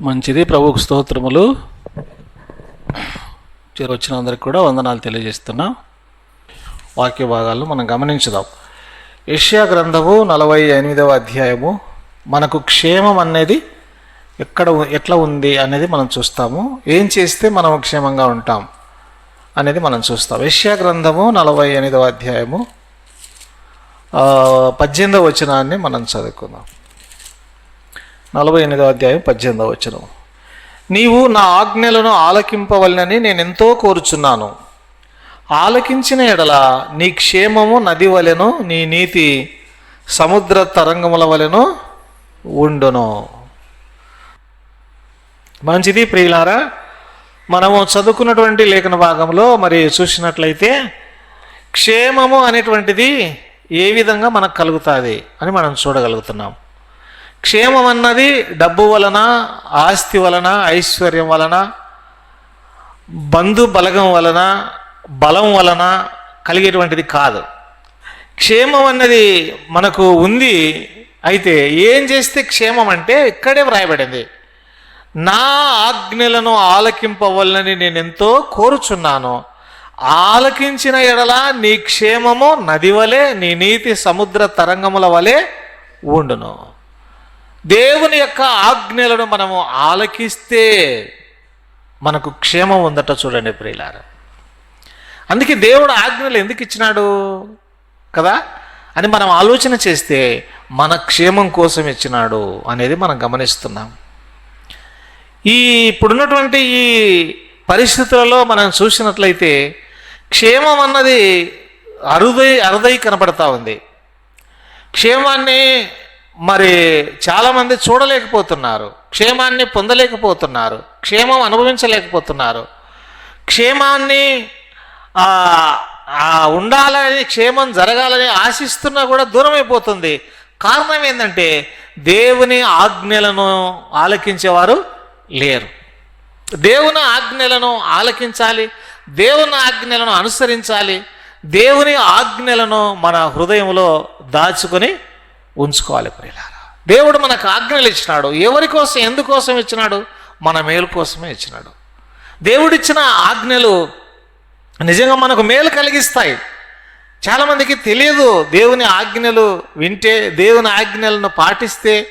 మంచిది. ప్రభుకు స్తోత్రములు. చేరొచ్చిన అందరికి కూడా వందనాలు తెలియజేస్తున్నా. వాక్య భాగాలు మనం గమనించుదాం. ఏషియా గ్రంథము నలభై ఎనిమిదవ అధ్యాయము. మనకు క్షేమం అనేది ఎక్కడ ఎట్లా ఉంది అనేది మనం చూస్తాము. ఏం చేస్తే మనం క్షేమంగా ఉంటాం అనేది మనం చూస్తాం. ఏషియా గ్రంథము నలభై ఎనిమిదవ అధ్యాయము. పద్దెనిమిదవ వచనాన్ని మనం చదువుకుందాం. నలభై ఎనిమిదవ అధ్యాయం పద్దెనిమిదవ వచనం. నీవు నా ఆజ్ఞలను ఆలకింపవలనని నేను ఎంతో కోరుచున్నాను. ఆలకించిన ఎడల నీ క్షేమము నది వలెను నీ నీతి సముద్ర తరంగముల వలెను ఉండును. మంచిది ప్రియులారా మనము చదువుకున్నటువంటి లేఖన భాగంలో మరి చూసినట్లయితే క్షేమము అనేటువంటిది ఏ విధంగా మనకు కలుగుతుంది అని మనం చూడగలుగుతున్నాం. క్షేమం అన్నది డబ్బు వలన ఆస్తి వలన ఐశ్వర్యం వలన బంధు బలగం వలన బలం వలన కలిగేటువంటిది కాదు. క్షేమం అన్నది మనకు ఉంది అయితే ఏం చేస్తే క్షేమం అంటే ఇక్కడే వ్రాయబడింది. నా ఆజ్ఞలను ఆలకింపవలనని నేను ఎంతో కోరుచున్నాను. ఆలకించిన ఎడల నీ క్షేమము నది వలె నీ నీతి సముద్ర తరంగముల వలె ఉండును. దేవుని యొక్క ఆజ్ఞలను మనము ఆలకిస్తే మనకు క్షేమం ఉందట చూడండి ప్రియులార. అందుకే దేవుడు ఆజ్ఞలు ఎందుకు ఇచ్చినాడు? కదా? అని మనం ఆలోచన చేస్తే మన క్షేమం కోసం ఇచ్చినాడు అనేది మనం గమనిస్తున్నాం. ఈ ఇప్పుడున్నటువంటి ఈ పరిస్థితులలో మనం చూసినట్లయితే క్షేమం అన్నది అరుదై అరుదై కనపడతా ఉంది. క్షేమాన్ని మరి చాలామంది చూడలేకపోతున్నారు క్షేమాన్ని పొందలేకపోతున్నారు క్షేమం అనుభవించలేకపోతున్నారు. క్షేమాన్ని ఉండాలని క్షేమం జరగాలని ఆశిస్తున్నా కూడా దూరం అయిపోతుంది కారణం ఏంటంటే దేవుని ఆజ్ఞలను ఆలకించేవారు లేరు. దేవుని ఆజ్ఞలను ఆలకించాలి దేవుని ఆజ్ఞలను అనుసరించాలి దేవుని ఆజ్ఞలను మన హృదయంలో దాచుకొని ఉంచుకోవాలి ప్రియులారా. దేవుడు మనకు ఆజ్ఞలు ఇచ్చినాడు. ఎవరి కోసం ఎందుకోసం ఇచ్చినాడు? మన మేలు కోసమే ఇచ్చినాడు. దేవుడిచ్చిన ఆజ్ఞలు నిజంగా మనకు మేలు కలిగిస్తాయి. చాలామందికి తెలియదు దేవుని ఆజ్ఞలు వింటే దేవుని ఆజ్ఞలను పాటిస్తే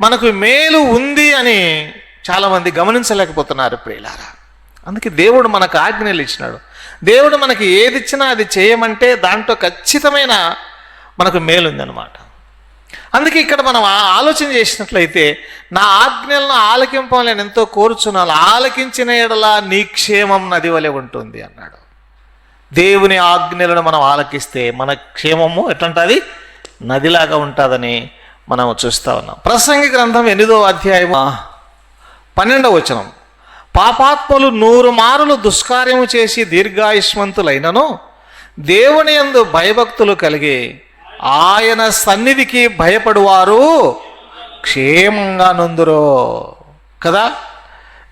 మనకు మేలు ఉంది అని చాలామంది గమనించలేకపోతున్నారు ప్రియులారా. అందుకే దేవుడు మనకు ఆజ్ఞలు ఇచ్చినాడు. దేవుడు మనకి ఏది ఇచ్చినా అది చేయమంటే దాంట్లో ఖచ్చితమైన మనకు మేలుందనమాట అందుకే ఇక్కడ మనం ఆలోచన చేసినట్లయితే నా ఆజ్ఞలను ఆలకింపం నేను ఎంతో కోరుచున్నాను ఆలకించిన ఎడలా నీ క్షేమం నది వలె ఉంటుంది అన్నాడు. దేవుని ఆజ్ఞలను మనం ఆలకిస్తే మన క్షేమము ఎట్లుంటుంది? నదిలాగా ఉంటుందని మనం చూస్తా ఉన్నాం. ప్రసంగి గ్రంథం ఎనిమిదో అధ్యాయం పన్నెండవ వచనం. పాపాత్మలు నూరు మారులు దుష్కార్యము చేసి దీర్ఘాయుష్మంతులైనను దేవుని యందు భయభక్తులు కలిగి ఆయన సన్నిధికి భయపడువారు క్షేమంగా నొందురో. కదా?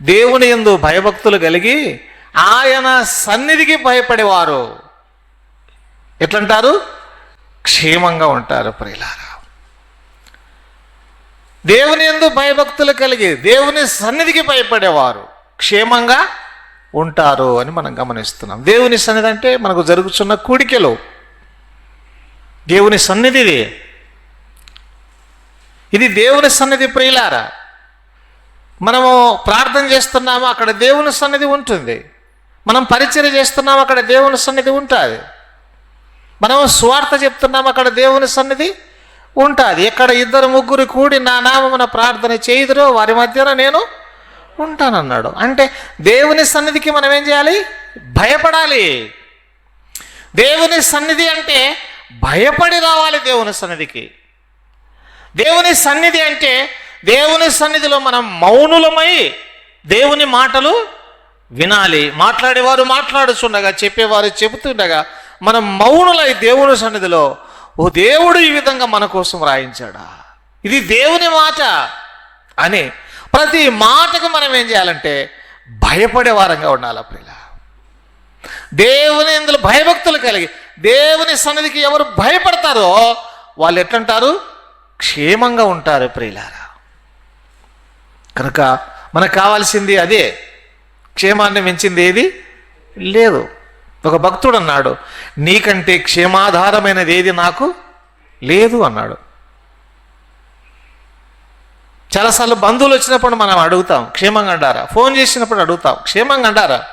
దేవుని ఎందు భయభక్తులు కలిగి ఆయన సన్నిధికి భయపడేవారు. ఎట్లంటారు? క్షేమంగా ఉంటారు ప్రియులారా. దేవుని ఎందు భయభక్తులు కలిగి దేవుని సన్నిధికి భయపడేవారు క్షేమంగా ఉంటారు అని మనం గమనిస్తున్నాం. దేవుని సన్నిధి అంటే మనకు జరుగుతున్న కూడికలు. దేవుని సన్నిధి ఇది. ఇది దేవుని సన్నిధి ప్రియులారా. మనము ప్రార్థన చేస్తున్నాము అక్కడ దేవుని సన్నిధి ఉంటుంది. మనం పరిచయం చేస్తున్నాము అక్కడ దేవుని సన్నిధి ఉంటుంది. మనం స్వార్థ చెప్తున్నాము అక్కడ దేవుని సన్నిధి ఉంటుంది. ఎక్కడ ఇద్దరు ముగ్గురు కూడి నా నామమున ప్రార్థన చేయుదురో వారి మధ్యన నేను ఉంటానన్నాడు. అంటే దేవుని సన్నిధికి మనం ఏం చేయాలి? భయపడాలి. దేవుని సన్నిధి అంటే భయపడి రావాలి దేవుని సన్నిధికి. దేవుని సన్నిధి అంటే దేవుని సన్నిధిలో మనం మౌనులమై దేవుని మాటలు వినాలి. మాట్లాడేవారు మాట్లాడుచుండగా చెప్పేవారు చెబుతుండగా మనం మౌనులై దేవుని సన్నిధిలో ఓ దేవుడు ఈ విధంగా మన కోసం రాయించాడా? ఇది దేవుని మాట అని ప్రతి మాటకు మనం ఏం చేయాలంటే భయపడే వారంగా ఉండాలి ప్రియుల దేవుని ఇందులో భయభక్తులు కలిగి దేవుని సన్నిధికి ఎవరు భయపడతారో వాళ్ళు ఎట్లంటారు? క్షేమంగా ఉంటారు ప్రియులారా. కనుక మనకు కావాల్సింది అదే. క్షేమాన్ని మించింది ఏది? లేదు. ఒక భక్తుడు అన్నాడు నీకంటే క్షేమాధారమైనది ఏది నాకు లేదు అన్నాడు. చాలాసార్లు బంధువులు వచ్చినప్పుడు మనం అడుగుతాం క్షేమంగా అంటారా ఫోన్ చేసినప్పుడు అడుగుతాం క్షేమంగా అంటారా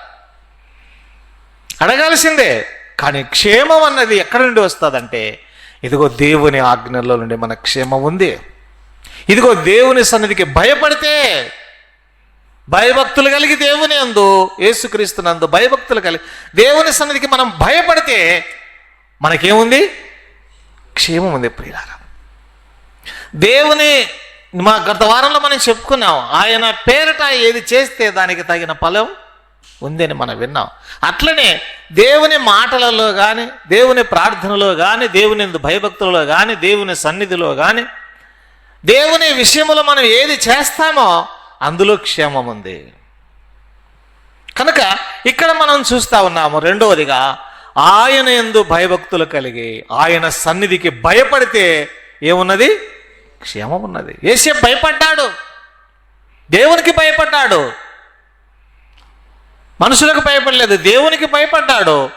అడగాల్సిందే. కానీ క్షేమం అన్నది ఎక్కడి నుండి వస్తుందంటే ఇదిగో దేవుని ఆజ్ఞల్లో నుండి మన క్షేమం ఉంది. ఇదిగో దేవుని సన్నిధికి భయపడితే భయభక్తులు కలిగి దేవుని అందు యేసుక్రీస్తునందు భయభక్తులు కలిగి దేవుని సన్నిధికి మనం భయపడితే మనకేముంది? క్షేమం ఉంది ప్రియులారా. దేవుని మా గత వారంలో మనం చెప్పుకున్నాం ఆయన పేరిట ఏది చేస్తే దానికి తగిన ఫలం? ఉందని మనం విన్నాం. అట్లనే దేవుని మాటలలో కానీ దేవుని ప్రార్థనలో కానీ దేవుని భయభక్తులలో కానీ దేవుని సన్నిధిలో కానీ దేవుని విషయంలో మనం ఏది చేస్తామో అందులో క్షేమం ఉంది. కనుక ఇక్కడ మనం చూస్తా ఉన్నాము రెండవదిగా ఆయన ఎందు భయభక్తులు కలిగి ఆయన సన్నిధికి భయపడితే ఏమున్నది? క్షేమం ఉన్నది. ఏసే భయపడ్డాడు. దేవునికి భయపడ్డాడు. మనుషులకు భయపడలేదు దేవునికి భయపడ్డాడు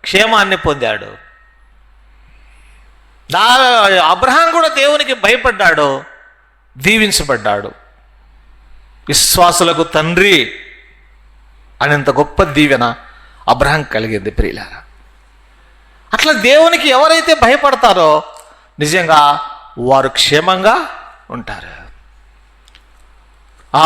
క్షేమాన్ని పొందాడు. దా అబ్రహాం కూడా దేవునికి భయపడ్డాడు దీవించబడ్డాడు. విశ్వాసులకు తండ్రి అనేంత గొప్ప దీవెన అబ్రహం కలిగింది ప్రియులారా. అట్లా దేవునికి ఎవరైతే భయపడతారో నిజంగా వారు క్షేమంగా ఉంటారు. ఆ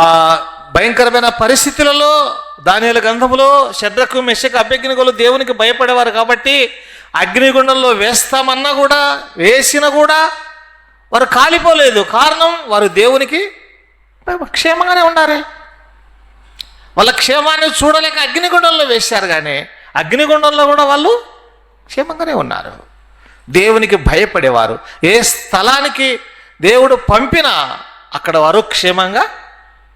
భయంకరమైన పరిస్థితులలో దానిల గ్రంథములో శద్రకు మెషకు అభ్యగ్నికులు దేవునికి భయపడేవారు కాబట్టి అగ్నిగుండంలో వేస్తామన్నా కూడా వేసిన కూడా వారు కాలిపోలేదు. కారణం వారు దేవునికి క్షేమంగానే ఉండాలి. వాళ్ళ క్షేమాన్ని చూడలేక అగ్నిగుండంలో వేశారు కానీ అగ్నిగుండంలో కూడా వాళ్ళు క్షేమంగానే ఉన్నారు. దేవునికి భయపడేవారు. ఏ స్థలానికి దేవుడు పంపినా అక్కడ వారు క్షేమంగా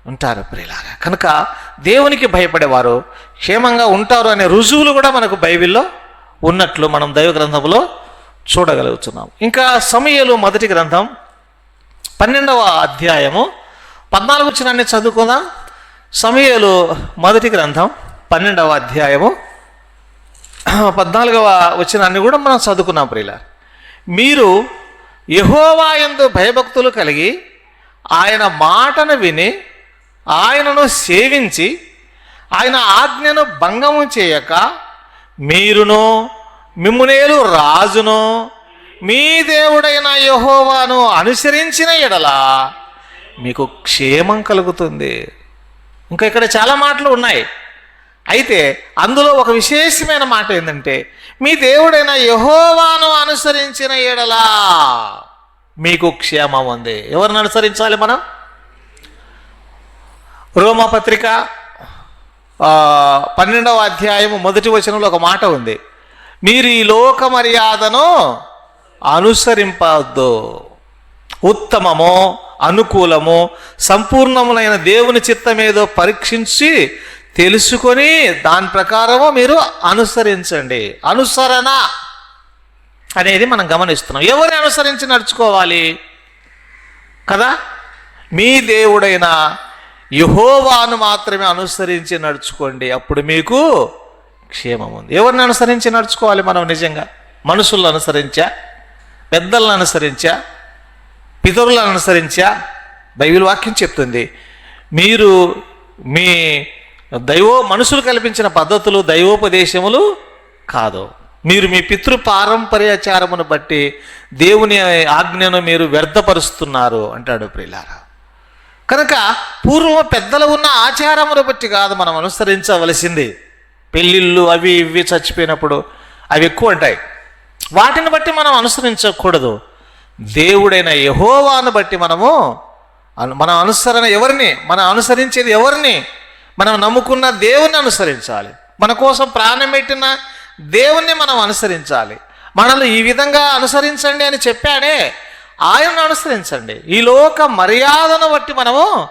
ఉంటారు ప్రియులారా. కనుక దేవునికి భయపడేవారు క్షేమంగా ఉంటారు అనే రుజువులు కూడా మనకు బైబిల్లో ఉన్నట్లు మనం దైవ గ్రంథంలో చూడగలుగుతున్నాం. ఇంకా సమయలు మొదటి గ్రంథం పన్నెండవ అధ్యాయము పద్నాలుగు వచ్చినాన్ని చదువుకుందాం. సమయలు మొదటి గ్రంథం పన్నెండవ అధ్యాయము పద్నాలుగవ వచ్చినాన్ని కూడా మనం చదువుకున్నాం ప్రియుల మీరు యహోవా భయభక్తులు కలిగి ఆయన మాటను విని ఆయనను సేవించి ఆయన ఆజ్ఞను భంగము చేయక మీరును మిమ్మునేలు రాజును మీ దేవుడైన యహోవాను అనుసరించిన ఎడలా మీకు క్షేమం కలుగుతుంది. ఇంకా ఇక్కడ చాలా మాటలు ఉన్నాయి. అయితే అందులో ఒక విశేషమైన మాట ఏంటంటే మీ దేవుడైన యహోవాను అనుసరించిన ఎడలా మీకు క్షేమం ఉంది. ఎవరిని అనుసరించాలి మనం? రోమపత్రిక పన్నెండవ అధ్యాయము మొదటి వచనంలో ఒక మాట ఉంది. మీరు ఈ లోక మర్యాదను అనుసరింపద్దు ఉత్తమము అనుకూలము సంపూర్ణములైన దేవుని చిత్తమేదో పరీక్షించి తెలుసుకొని దాని ప్రకారము మీరు అనుసరించండి. అనుసరణ అనేది మనం గమనిస్తున్నాం. ఎవరిని అనుసరించి నడుచుకోవాలి? కదా? మీ దేవుడైన యహోవాను మాత్రమే అనుసరించి నడుచుకోండి. అప్పుడు మీకు క్షేమం ఉంది. ఎవరిని అనుసరించి నడుచుకోవాలి మనం నిజంగా? మనుషులను అనుసరించా? పెద్దలను అనుసరించా? పితరులను అనుసరించా? బైబిల్ వాక్యం చెప్తుంది. మీరు మీ దైవో మనుషులు కల్పించిన పద్ధతులు దైవోపదేశములు కాదు. మీరు మీ పితృ పారంపర్యాచారమును బట్టి దేవుని ఆజ్ఞను మీరు వ్యర్థపరుస్తున్నారు అంటాడు ప్రిలారా కనుక పూర్వం పెద్దలు ఉన్న ఆచారమును బట్టి కాదు మనం అనుసరించవలసింది. పెళ్ళిళ్ళు అవి ఇవి చచ్చిపోయినప్పుడు అవి ఎక్కువ ఉంటాయి. వాటిని బట్టి మనం అనుసరించకూడదు. దేవుడైన యహోవాను బట్టి మనము అను- మన అనుసరణ ఎవరిని? మనం అనుసరించేది ఎవరిని? మనం నమ్ముకున్న దేవుని అనుసరించాలి. మన కోసం ప్రాణం పెట్టిన దేవుణ్ణి మనం అనుసరించాలి. మనల్ని ఈ విధంగా అనుసరించండి అని చెప్పాడే ఆయనను అనుసరించండి. ఈ లోక మర్యాదను బట్టి మనము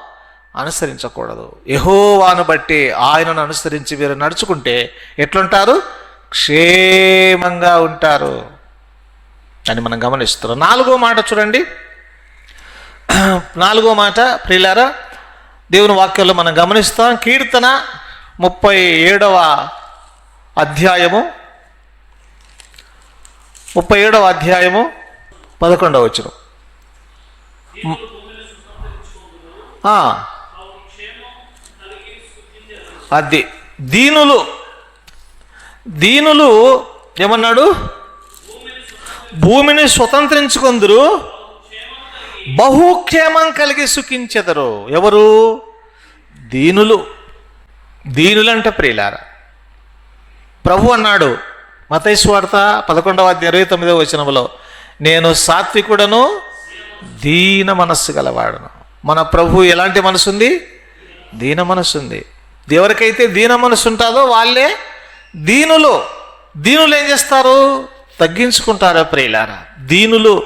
అనుసరించకూడదు. యహోవాను బట్టి ఆయనను అనుసరించి మీరు నడుచుకుంటే ఎట్లుంటారు? క్షేమంగా ఉంటారు. అని మనం గమనిస్తున్నాం. నాలుగో మాట చూడండి. నాలుగో మాట ప్రియులారా దేవుని వాక్యంలో మనం గమనిస్తాం. కీర్తన ముప్పై ఏడవ అధ్యాయము. ముప్పై ఏడవ అధ్యాయము. పదకొండవ వచ్చిన అది దీనులు దీనులు ఏమన్నాడు? భూమిని స్వతంత్రించుకుందరు బహుక్షేమం కలిగి సుఖించెదరు. ఎవరు? దీనులు. దీనులంటే ప్రియులార ప్రభు అన్నాడు మతైస్వార్త పదకొండవ ఇరవై తొమ్మిదవ వచనంలో నేను సాత్వికుడను దీన మనస్సు గలవాడును. మన ప్రభు ఎలాంటి మనసు ఉంది దీన మనసు ఉంది ఎవరికైతే దీన మనసు ఉంటుందో వాళ్ళే దీనులు. దీనులు ఏం చేస్తారు? తగ్గించుకుంటారా ప్రియులారా? దీనులు.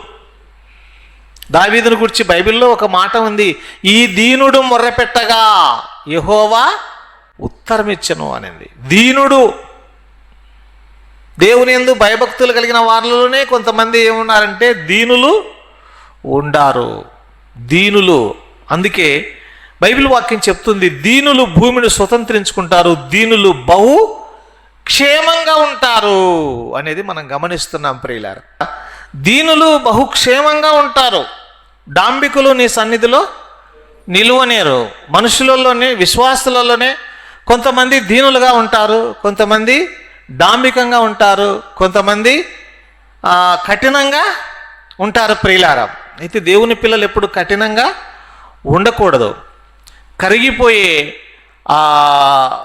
దావీదుని గురించి బైబిల్లో ఒక మాట ఉంది ఈ దీనుడు మొర్రపెట్టగా యహోవా ఉత్తరమిచ్చను అనింది. దీనుడు. దేవుని ఎందు భయభక్తులు కలిగిన వారిలోనే కొంతమంది ఏమున్నారంటే దీనులు ఉండారు. దీనులు. అందుకే బైబిల్ వాక్యం చెప్తుంది దీనులు భూమిని స్వతంత్రించుకుంటారు దీనులు బహు క్షేమంగా ఉంటారు అనేది మనం గమనిస్తున్నాం ప్రియులారు. దీనులు బహుక్షేమంగా ఉంటారు. డాంబికులు నీ సన్నిధిలో నిలువనేరు. మనుషులలోనే విశ్వాసులలోనే కొంతమంది దీనులుగా ఉంటారు కొంతమంది డాంబికంగా ఉంటారు కొంతమంది కఠినంగా ఉంటారు ప్రియులారం. అయితే దేవుని పిల్లలు ఎప్పుడు కఠినంగా ఉండకూడదు. కరిగిపోయే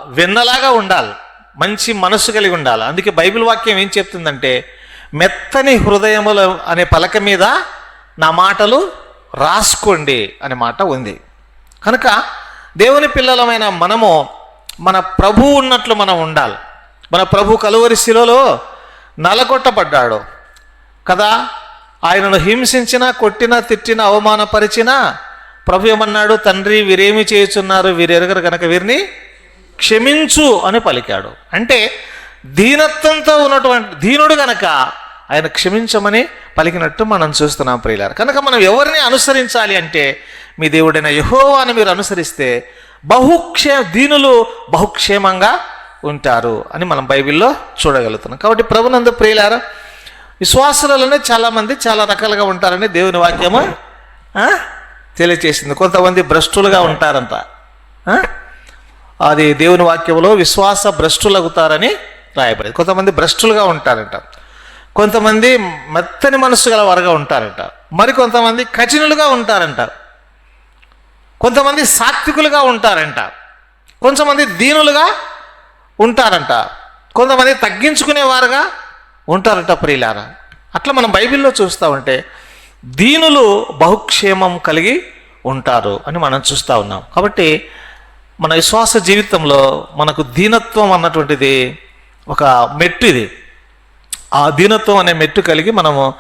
వెన్నలాగా ఉండాలి. మంచి మనసు కలిగి ఉండాలి. అందుకే బైబిల్ వాక్యం ఏం చెప్తుందంటే మెత్తని హృదయములు అనే పలక మీద నా మాటలు రాసుకోండి అనే మాట ఉంది. కనుక దేవుని పిల్లలమైన మనము మన ప్రభువు ఉన్నట్లు మనం ఉండాలి. మన ప్రభు కలువరి శిలలో నలగొట్టబడ్డాడు. కదా? ఆయనను హింసించిన కొట్టిన తిట్టిన అవమానపరిచినా ప్రభు ఏమన్నాడు? తండ్రి వీరేమి చేయుచున్నారు? వీరెరగరు కనుక వీరిని క్షమించు అని పలికాడు. అంటే దీనత్వంతో ఉన్నటువంటి దీనుడు గనక ఆయన క్షమించమని పలికినట్టు మనం చూస్తున్నాం ప్రియులారు. కనుక మనం ఎవరిని అనుసరించాలి అంటే మీ దేవుడైన యహోవాని మీరు అనుసరిస్తే బహుక్షే దీనులు బహుక్షేమంగా ఉంటారు అని మనం బైబిల్లో చూడగలుగుతున్నాం. కాబట్టి ప్రభునందు ప్రియులారా విశ్వాసులలోనే చాలామంది చాలా రకాలుగా ఉంటారని దేవుని వాక్యము తెలియచేసింది. కొంతమంది భ్రష్టులుగా ఉంటారంట. అది దేవుని వాక్యంలో విశ్వాస భ్రష్టులగుతారని రాయబడింది. కొంతమంది భ్రష్టులుగా ఉంటారంట. కొంతమంది మెత్తని మనస్సు గల వారుగా ఉంటారంట. మరి కొంతమంది కఠినులుగా ఉంటారంట. కొంతమంది సాత్వికులుగా ఉంటారంట. కొంతమంది దీనులుగా ఉంటారంట. కొంతమంది తగ్గించుకునేవారుగా ఉంటారట ప్రియులారా. అట్లా మనం బైబిల్లో చూస్తూ ఉంటే దీనులు బహుక్షేమం కలిగి ఉంటారు అని మనం చూస్తూ ఉన్నాం. కాబట్టి మన విశ్వాస జీవితంలో మనకు దీనత్వం అన్నటువంటిది ఒక మెట్టు ఇది. ఆ దీనత్వం అనే మెట్టు కలిగి మనము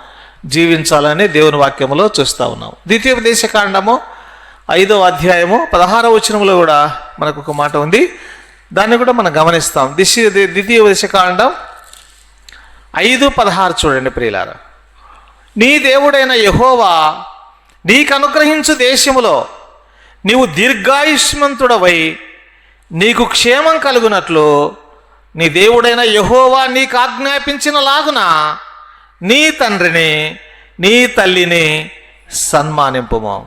జీవించాలని దేవుని వాక్యంలో చూస్తూ ఉన్నాం. ద్వితీయోపదేశ కాండము ఐదో అధ్యాయము పదహారవ వచనంలో కూడా మనకు ఒక మాట ఉంది. దాన్ని కూడా మనం గమనిస్తాం. దిశ ద్వితీయ దిశకాండం ఐదు పదహారు చూడండి ప్రియులారా. నీ దేవుడైన యహోవా నీకు అనుగ్రహించు దేశములో నీవు దీర్ఘాయుష్మంతుడవై నీకు క్షేమం కలుగునట్లు నీ దేవుడైన యహోవా నీకు ఆజ్ఞాపించిన లాగున నీ తండ్రిని నీ తల్లిని సన్మానింపుము.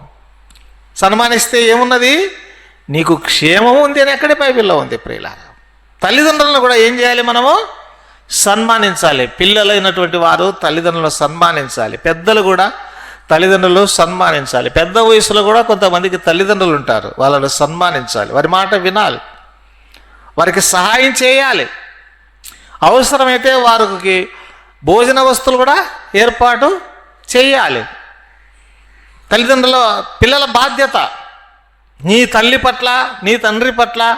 సన్మానిస్తే ఏమున్నది? నీకు క్షేమం ఉంది అని ఎక్కడే బైబిల్లో ఉంది ప్రియుల తల్లిదండ్రులను కూడా ఏం చేయాలి మనము? సన్మానించాలి. పిల్లలైనటువంటి వారు తల్లిదండ్రులను సన్మానించాలి. పెద్దలు కూడా తల్లిదండ్రులు సన్మానించాలి. పెద్ద వయసులో కూడా కొంతమందికి తల్లిదండ్రులు ఉంటారు. వాళ్ళను సన్మానించాలి. వారి మాట వినాలి. వారికి సహాయం చేయాలి. అవసరమైతే వారికి భోజన వస్తువులు కూడా ఏర్పాటు చేయాలి. తల్లిదండ్రుల పిల్లల బాధ్యత. నీ తల్లి పట్ల నీ తండ్రి పట్ల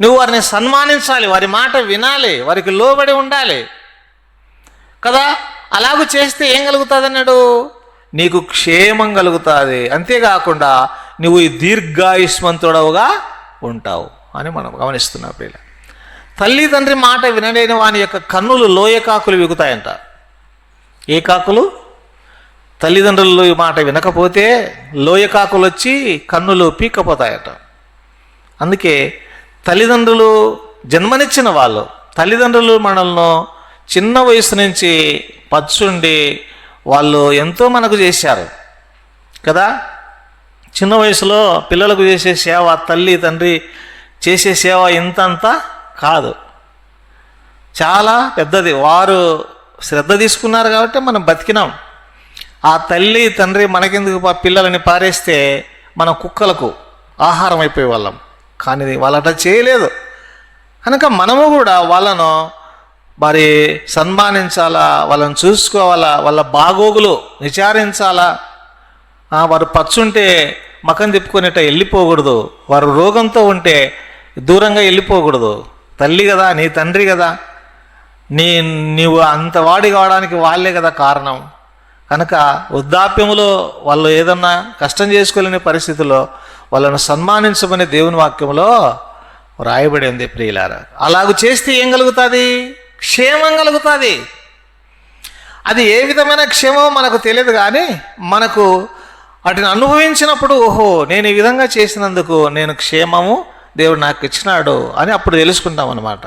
నువ్వు వారిని సన్మానించాలి వారి మాట వినాలి వారికి లోబడి ఉండాలి. కదా? అలాగూ చేస్తే ఏం కలుగుతుంది అన్నాడు నీకు క్షేమం కలుగుతుంది. అంతేకాకుండా నువ్వు ఈ దీర్ఘాయుష్మంతుడవుగా ఉంటావు అని మనం గమనిస్తున్నాం పిల్ల తల్లి తండ్రి మాట వినలేని వాని యొక్క కన్నులు లోయకాకులు విగుతాయంట. ఏ కాకులు? తల్లిదండ్రులు ఈ మాట వినకపోతే లోయకాకులు వచ్చి కన్నులు పీక్కపోతాయట. అందుకే తల్లిదండ్రులు జన్మనిచ్చిన వాళ్ళు తల్లిదండ్రులు మనల్ని చిన్న వయసు నుంచి పచ్చుండి వాళ్ళు ఎంతో మనకు చేశారు. కదా? చిన్న వయసులో పిల్లలకు చేసే సేవ తల్లి తండ్రి చేసే సేవ ఇంతంత కాదు. చాలా పెద్దది. వారు శ్రద్ధ తీసుకున్నారు కాబట్టి మనం బతికినాం. ఆ తల్లి తండ్రి మనకెందుకు పిల్లలని పారేస్తే మనం కుక్కలకు ఆహారం అయిపోయే వాళ్ళం కానీ వాళ్ళట చేయలేదు. కనుక మనము కూడా వాళ్ళను మరి సన్మానించాలా వాళ్ళని చూసుకోవాలా వాళ్ళ బాగోగులు విచారించాలా? వారు పచ్చుంటే మకం తిప్పుకునేట వెళ్ళిపోకూడదు వారు రోగంతో ఉంటే దూరంగా వెళ్ళిపోకూడదు తల్లి కదా నీ తండ్రి కదా నీ నీవు అంత వాడి కావడానికి వాళ్ళే కదా కారణం. కనుక వృద్ధాప్యములో వాళ్ళు ఏదన్నా కష్టం చేసుకోలేని పరిస్థితుల్లో వాళ్ళను సన్మానించమని దేవుని వాక్యంలో వ్రాయబడి ఉంది ప్రియులారా. అలాగ చేస్తే ఏం కలుగుతుంది? క్షేమం కలుగుతుంది. అది ఏ విధమైన క్షేమం మనకు తెలియదు కానీ మనకు వాటిని అనుభవించినప్పుడు ఓహో నేను ఈ విధంగా చేసినందుకు నేను క్షేమము దేవుడు నాకు ఇచ్చినాడు అని అప్పుడు తెలుసుకుంటాం అనమాట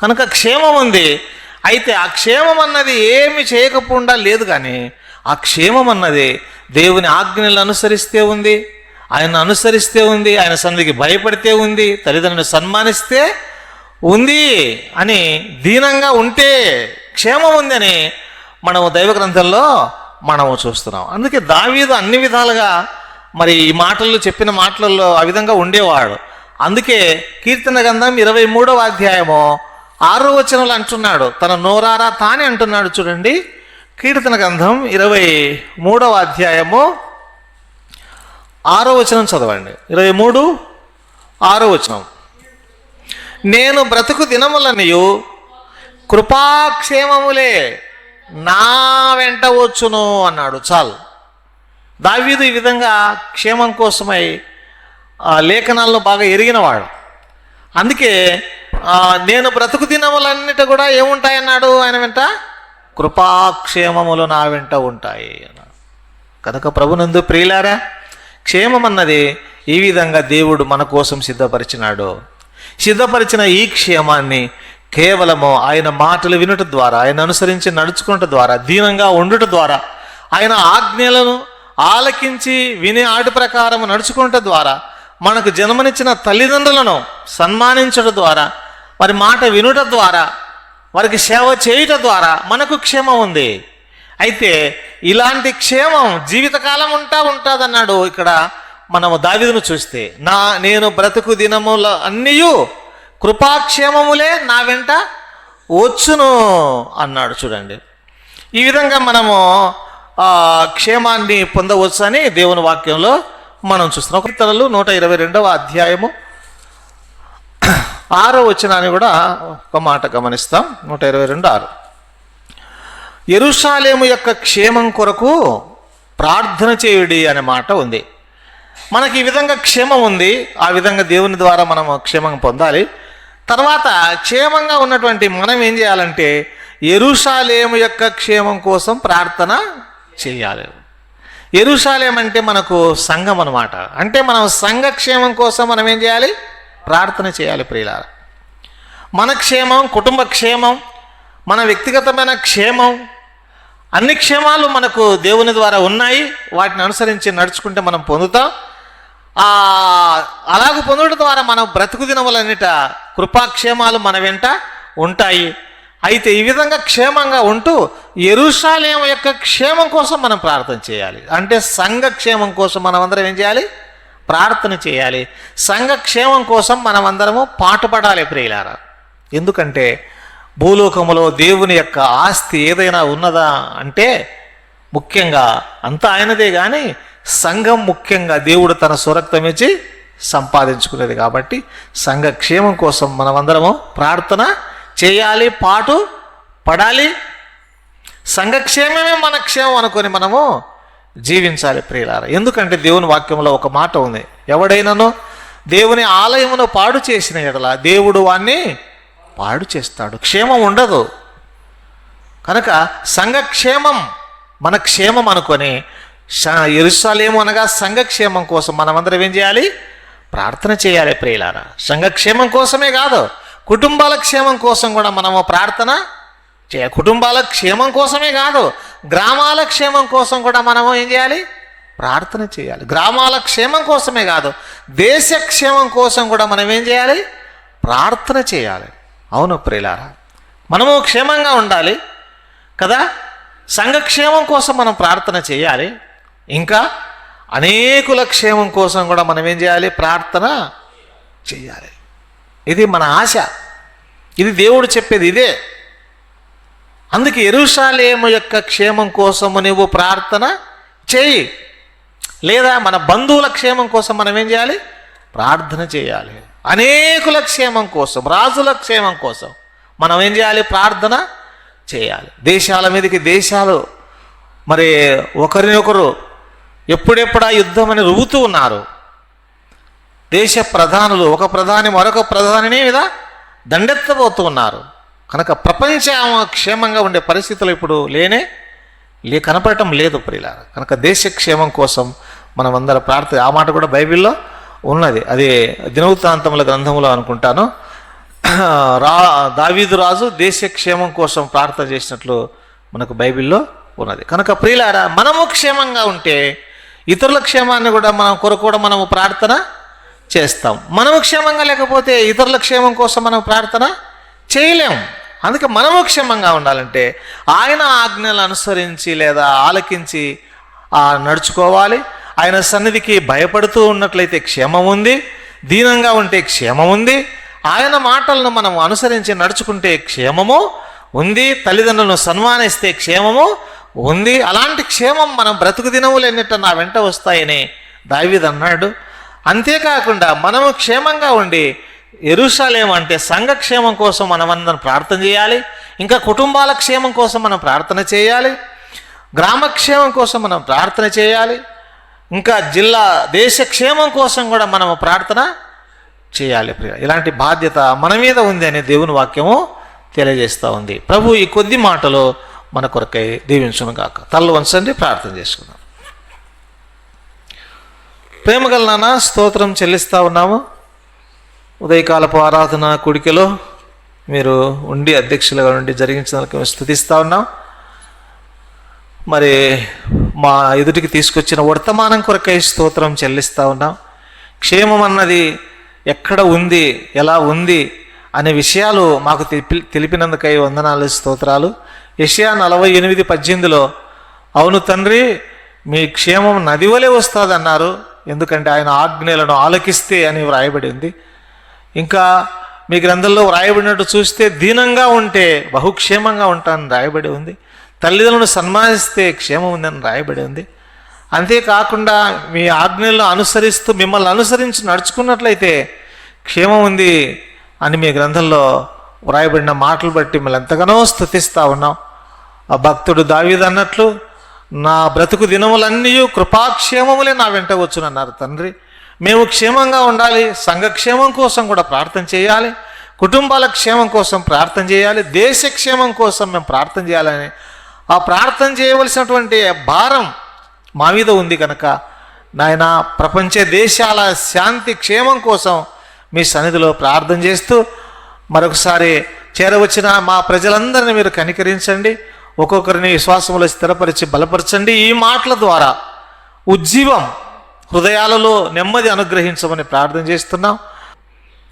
కనుక క్షేమం ఉంది. అయితే ఆ క్షేమం అన్నది ఏమి చేయకుండా లేదు కానీ ఆ క్షేమం అన్నది. దేవుని ఆజ్ఞలను అనుసరిస్తే ఉంది. ఆయన అనుసరిస్తే ఉంది. ఆయన సన్నిధికి భయపడితే ఉంది. తల్లిదండ్రులను సన్మానిస్తే ఉంది అని దీనంగా ఉంటే క్షేమం ఉందని మనము దైవ గ్రంథంలో మనము చూస్తున్నాం. అందుకే దావీదు అన్ని విధాలుగా మరి ఈ మాటల్లో చెప్పిన మాటలలో ఆ విధంగా ఉండేవాడు. అందుకే కీర్తన గ్రంథం ఇరవై మూడవ అధ్యాయము ఆరో వచనంలో అంటున్నాడు. తన నోరారా తానే అంటున్నాడు చూడండి. కీర్తన గ్రంథం ఇరవై మూడవ అధ్యాయము ఆరో వచనం చదవండి. ఇరవై మూడు ఆరో వచనం. నేను బ్రతుకు దినములనియు కృపాక్షేమములే నా వెంట వచ్చును అన్నాడు. చాలు. దావీదు ఈ విధంగా క్షేమం కోసమై లేఖనాల్లో బాగా ఎరిగినవాడు. అందుకే నేను బ్రతుకు దినములన్నిటి కూడా ఏముంటాయన్నాడు ఆయన వెంట? కృపాక్షేమములు నా వెంట ఉంటాయి అన్నాడు కనుక ప్రభునందు ప్రియులారా క్షేమం అన్నది ఈ విధంగా దేవుడు మన కోసం సిద్ధపరిచినాడు. సిద్ధపరిచిన ఈ క్షేమాన్ని కేవలము ఆయన మాటలు వినుట ద్వారా ఆయన అనుసరించి నడుచుకున్నట ద్వారా దీనంగా ఉండుట ద్వారా ఆయన ఆజ్ఞలను ఆలకించి వినే ఆటి ప్రకారం నడుచుకున్నట ద్వారా మనకు జన్మనిచ్చిన తల్లిదండ్రులను సన్మానించడం ద్వారా వారి మాట వినుట ద్వారా వారికి సేవ చేయుట ద్వారా మనకు క్షేమం ఉంది. అయితే ఇలాంటి క్షేమం జీవితకాలం ఉంటా ఉంటుందన్నాడు ఇక్కడ మనము దావిదును చూస్తే. నా నేను బ్రతుకు దినముల అన్నీయు కృపాక్షేమములే నా వెంట వచ్చును అన్నాడు చూడండి. ఈ విధంగా మనము క్షేమాన్ని పొందవచ్చు అని దేవుని వాక్యంలో మనం చూస్తున్నాం. కీర్తనలు నూట ఇరవై రెండవ అధ్యాయము. ఆరో వచనాన్ని కూడా ఒక మాట గమనిస్తాం నూట ఇరవై రెండు ఆరు. ఎరుషాలేము యొక్క క్షేమం కొరకు ప్రార్థన చేయుడి అనే మాట ఉంది. మనకి ఈ విధంగా క్షేమం ఉంది ఆ విధంగా దేవుని ద్వారా మనం క్షేమం పొందాలి. తర్వాత క్షేమంగా ఉన్నటువంటి మనం ఏం చేయాలంటే ఎరుషాలేము యొక్క క్షేమం కోసం ప్రార్థన చేయాలి. ఎరుషాలేం అంటే మనకు సంఘం అనమాట అంటే మనం సంఘక్షేమం కోసం మనం ఏం చేయాలి? ప్రార్థన చేయాలి ప్రియులారా. మన క్షేమం కుటుంబ క్షేమం మన వ్యక్తిగతమైన క్షేమం అన్ని క్షేమాలు మనకు దేవుని ద్వారా ఉన్నాయి. వాటిని అనుసరించి నడుచుకుంటే మనం పొందుతాం. అలాగ పొందడం ద్వారా మనం బ్రతుకు దినములన్నిట కృపాక్షేమాలు మన వెంట ఉంటాయి. అయితే ఈ విధంగా క్షేమంగా ఉంటూ ఎరుషాలయం యొక్క క్షేమం కోసం మనం ప్రార్థన చేయాలి. అంటే సంఘ క్షేమం కోసం మనం అందరం ఏం చేయాలి? ప్రార్థన చేయాలి. సంఘక్షేమం కోసం మనం అందరము పాటుపడాలి ప్రియులారా. ఎందుకంటే భూలోకములో దేవుని యొక్క ఆస్తి ఏదైనా ఉన్నదా అంటే ముఖ్యంగా అంతా ఆయనదే కానీ సంఘం ముఖ్యంగా దేవుడు తన స్వరక్తం ఇచ్చి సంపాదించుకునేది కాబట్టి సంఘక్షేమం కోసం మనమందరము ప్రార్థన చేయాలి పాటు పడాలి. సంఘక్షేమమే మన క్షేమం అనుకొని మనము జీవించాలి ప్రియులార. ఎందుకంటే దేవుని వాక్యంలో ఒక మాట ఉంది. ఎవడైనాను దేవుని ఆలయమును పాడు చేసిన ఎడల దేవుడు వాణ్ణి పాడు చేస్తాడు. క్షేమం ఉండదు. కనుక సంఘక్షేమం మన క్షేమం అనుకొని ఎరుసాలేము అనగా సంఘక్షేమం కోసం మనమందరం ఏం చేయాలి? ప్రార్థన చేయాలి ప్రియులారా. సంఘక్షేమం కోసమే కాదు కుటుంబాల క్షేమం కోసం కూడా మనము ప్రార్థన చేయ కుటుంబాల క్షేమం కోసమే కాదు గ్రామాల క్షేమం కోసం కూడా మనము ఏం చేయాలి? ప్రార్థన చేయాలి. గ్రామాల క్షేమం కోసమే కాదు దేశ క్షేమం కోసం కూడా మనం ఏం చేయాలి? ప్రార్థన చేయాలి. అవును ప్రియులారా మనము క్షేమంగా ఉండాలి కదా? సంఘక్షేమం కోసం మనం ప్రార్థన చేయాలి. ఇంకా అనేకుల క్షేమం కోసం కూడా మనం ఏం చేయాలి? ప్రార్థన చేయాలి. ఇది మన ఆశ. ఇది దేవుడు చెప్పేది ఇదే. అందుకే ఎరుషాలేము యొక్క క్షేమం కోసము నువ్వు ప్రార్థన చేయి. లేదా మన బంధువుల క్షేమం కోసం మనం ఏం చేయాలి? ప్రార్థన చేయాలి. అనేకుల క్షేమం కోసం రాజుల క్షేమం కోసం మనం ఏం చేయాలి? ప్రార్థన చేయాలి. దేశాల మీదకి దేశాలు మరి ఒకరినొకరు ఎప్పుడెప్పుడా యుద్ధం అని రువ్వుతూ ఉన్నారు. దేశ ప్రధానులు ఒక ప్రధాని మరొక ప్రధానిని మీద దండెత్తబోతూ ఉన్నారు. కనుక ప్రపంచం క్షేమంగా ఉండే పరిస్థితులు ఇప్పుడు లేనే లే కనపడటం లేదు ప్రియుల కనుక దేశ క్షేమం కోసం మనం అందరం ప్రార్థన ఆ మాట కూడా బైబిల్లో ఉన్నది. అది దినవృత్తాంతముల గ్రంథంలో అనుకుంటాను. రా దావీదు రాజు దేశ క్షేమం కోసం ప్రార్థన చేసినట్లు మనకు బైబిల్లో ఉన్నది. కనుక ప్రియులారా మనము క్షేమంగా ఉంటే ఇతరుల క్షేమాన్ని కూడా మనం కొరకు కూడా మనము ప్రార్థన చేస్తాం. మనము క్షేమంగా లేకపోతే ఇతరుల క్షేమం కోసం మనం ప్రార్థన చేయలేం. అందుకే మనము క్షేమంగా ఉండాలంటే ఆయన ఆజ్ఞలు అనుసరించి లేదా ఆలకించి నడుచుకోవాలి. ఆయన సన్నిధికి భయపడుతూ ఉన్నట్లయితే క్షేమం ఉంది. దీనంగా ఉంటే క్షేమం ఉంది. ఆయన మాటలను మనం అనుసరించి నడుచుకుంటే క్షేమము ఉంది. తల్లిదండ్రులను సన్మానిస్తే క్షేమము ఉంది. అలాంటి క్షేమం మనం బ్రతుకు దినములు ఎన్నిట నా వెంట వస్తాయని దావిదన్నాడు. అన్నాడు అంతేకాకుండా మనము క్షేమంగా ఉండి ఎరుషాలేం అంటే సంఘక్షేమం కోసం మనమందరం ప్రార్థన చేయాలి ఇంకా కుటుంబాల క్షేమం కోసం మనం ప్రార్థన చేయాలి గ్రామక్షేమం కోసం మనం ప్రార్థన చేయాలి ఇంకా జిల్లా దేశ క్షేమం కోసం కూడా మనము ప్రార్థన చేయాలి ప్రియ. ఇలాంటి బాధ్యత మన మీద ఉంది అనే దేవుని వాక్యము తెలియజేస్తూ ఉంది. ప్రభు ఈ కొద్ది మాటలు మన కొరకై దీవించును గాక. తల్లు వంచండి ప్రార్థన చేసుకుందాం. ప్రేమగల నాన్న స్తోత్రం చెల్లిస్తూ ఉన్నాము. ఉదయకాలపు ఆరాధన కుడికలో మీరు ఉండి అధ్యక్షులుగా ఉండి జరిగించినందుకు మేము స్థుతిస్తూ ఉన్నాం. మరి మా ఎదుటికి తీసుకొచ్చిన వర్తమానం కొరకై స్తోత్రం చెల్లిస్తూ ఉన్నాం. క్షేమం అన్నది ఎక్కడ ఉంది ఎలా ఉంది అనే విషయాలు మాకు తెలిపి తెలిపినందుకై వందనాలు స్తోత్రాలు. యషయా నలభై ఎనిమిది పద్దెనిమిదిలో అవును తండ్రి మీ క్షేమం నది వలె వస్తుంది అన్నారు ఎందుకంటే ఆయన ఆజ్ఞలను ఆలకిస్తే అని వ్రాయబడి ఉంది. ఇంకా మీ గ్రంథంలో వ్రాయబడినట్టు చూస్తే దీనంగా ఉంటే బహుక్షేమంగా ఉంటానని రాయబడి ఉంది. తల్లిదండ్రులను సన్మానిస్తే క్షేమం ఉందని రాయబడి ఉంది. అంతేకాకుండా మీ ఆజ్ఞలను అనుసరిస్తూ మిమ్మల్ని అనుసరించి నడుచుకున్నట్లయితే క్షేమం ఉంది అని మీ గ్రంథంలో వ్రాయబడిన మాటలు బట్టి మిమ్మల్ని ఎంతగానో స్థుతిస్తూ ఉన్నాం. ఆ భక్తుడు దావీదన్నట్లు నా బ్రతుకు దినములన్నీ కృపాక్షేమములే నా వెంట వచ్చునన్నారు తండ్రి. మేము క్షేమంగా ఉండాలి సంఘక్షేమం కోసం కూడా ప్రార్థన చేయాలి కుటుంబాల క్షేమం కోసం ప్రార్థన చేయాలి దేశ క్షేమం కోసం మేము ప్రార్థన చేయాలని. ఆ ప్రార్థన చేయవలసినటువంటి భారం మా మీద ఉంది కనుక నాయన ప్రపంచ దేశాల శాంతి క్షేమం కోసం మీ సన్నిధిలో ప్రార్థన చేస్తూ మరొకసారి చేరవచ్చిన మా ప్రజలందరినీ మీరు కనికరించండి ఒక్కొక్కరిని విశ్వాసంలో స్థిరపరిచి బలపరచండి. ఈ మాటల ద్వారా ఉజ్జీవం హృదయాలలో నెమ్మది అనుగ్రహించమని ప్రార్థన చేస్తున్నాం.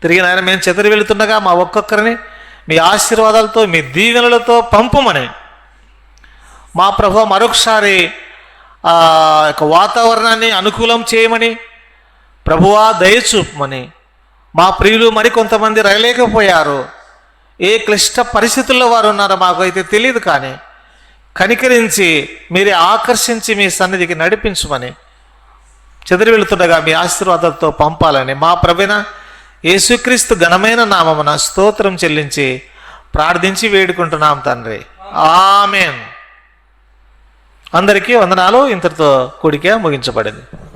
తిరిగి నాయన మేము చెదరి వెళుతుండగా మా ఒక్కొక్కరిని మీ ఆశీర్వాదాలతో మీ దీవెనలతో పంపుమని. మా ప్రభు మరొకసారి ఆ యొక్క వాతావరణాన్ని అనుకూలం చేయమని ప్రభువా దయచూపమని మా ప్రియులు మరికొంతమంది రయలేకపోయారు. ఏ క్లిష్ట పరిస్థితుల్లో వారు ఉన్నారో మాకు అయితే తెలియదు కానీ కనికరించి మీరే ఆకర్షించి మీ సన్నిధికి నడిపించమని. చెదిరి వెళుతుండగా మీ ఆశీర్వాదాలతో పంపాలని. మా ప్రవీణ యేసుక్రీస్తు ఘనమైన నామమున స్తోత్రం చెల్లించి ప్రార్థించి వేడుకుంటున్నాం తండ్రి. ఆమెన్. అందరికీ వందనాలు. ఇంతటితో కూడిక ముగించబడింది.